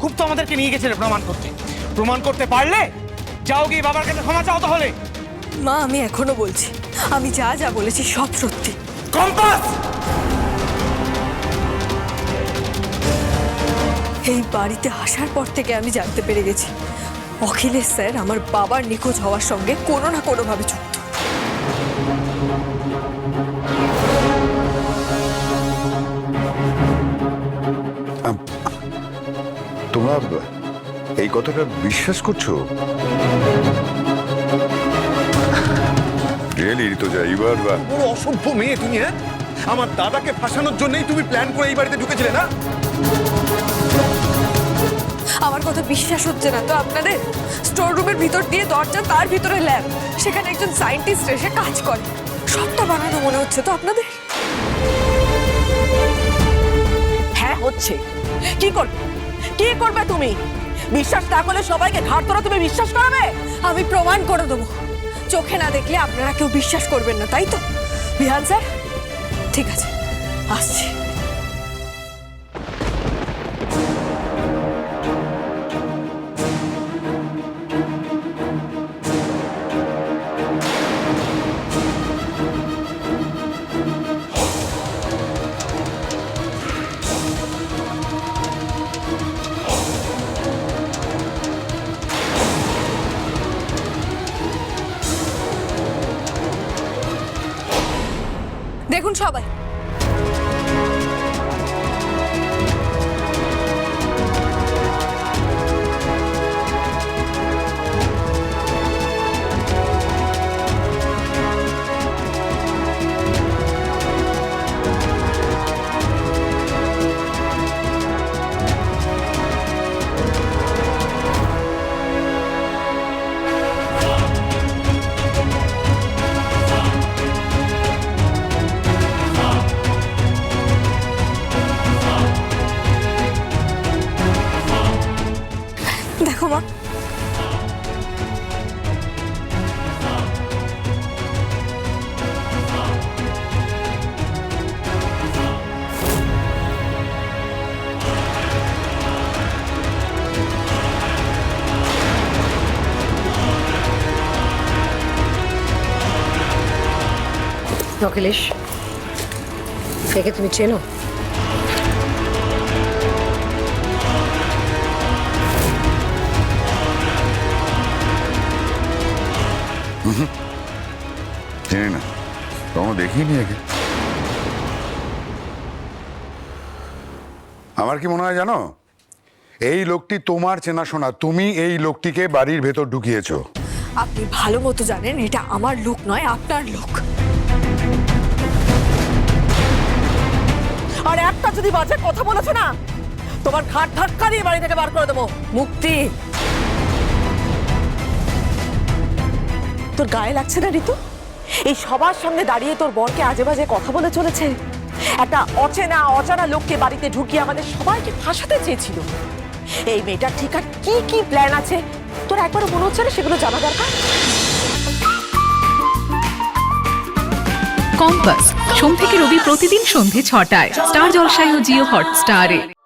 খুব তো আমাদেরকে নিয়ে গেছিলে প্রমাণ করতে। প্রমাণ করতে পারলে যাও গিয়ে বাবার কাছে ক্ষমা চাও তাহলে। মা আমি এখনও বলছি আমি যা যা বলেছি সব সত্যি। কম্পাস! এই বাড়িতে আসার পর থেকে আমি জানতে পেরে গেছি অখিলেশ স্যার আমার বাবার নিখোঁজ হওয়ার সঙ্গে কোনো না কোনোভাবে যুক্ত। তোমরা এই কথাটা বিশ্বাস করছ? রিয়েলি ঋতুজা এবার বা বড় অসভ্য মেয়ে তুমি হ্যাঁ? আমার দাদাকে ফাঁসানোর জন্যই তুমি প্ল্যান করে এই বাড়িতে ঢুকেছিলে না? আমার কথা বিশ্বাস হচ্ছে না তো আপনাদের? স্টোর রুমের ভিতর দিয়ে দরজা তার ভিতরে ল্যাব সেখানে একজন সায়েন্টিস্ট এসে কাজ করে। সবটা বানানো মনে হচ্ছে তো আপনাদের? হ্যাঁ হচ্ছে। কি করবে? কি করবে তুমি? বিশ্বাস না করলে সবাইকে ঘাট ধরে তুমি বিশ্বাস করাবে? আমি প্রমাণ করে দেবো। চোখে না দেখলে আপনারা কেউ বিশ্বাস করবেন না, তাই তো? বিহান স্যার, ঠিক আছে, আসছি। দেখুন সবাই দেখো মা অখিলেশ একে তুমি চেনো চিনি না। কখনো দেখিনি একে আমার কি মনে হয় জানো? এই লোকটি তোমার চেনাশোনা তুমি এই লোকটিকে বাড়ির ভেতর ঢুকিয়েছো। আপনি ভালো মতো জানেন, এটা আমার লোক নয়, আপনার লোক। আর একটা যদি বাজে কথা বলেছ না, তোমার ঘাট ধাক্কা দিয়ে বাড়ি থেকে বার করে দেবো। মুক্তি। তোর গায়ে লাগছে না, ঋতু? এই সবার সামনে দাঁড়িয়ে তোর বরকে আজে বাজে কথা বলে চলেছে। একটা অচেনা, অজানা লোককে বাড়িতে ঢুকিয়ে আমাদের সবাইকে ফাঁসাতে চেয়েছিল। এই মেয়েটার ঠিক আর কি কি প্ল্যান আছে? তোর একবারও মনে হচ্ছে না সেগুলো জানা দরকার? কম্পাস সোম থেকে রবি প্রতিদিন সন্ধে ছটায়। স্টার জলসায় ও জিও হটস্টারে।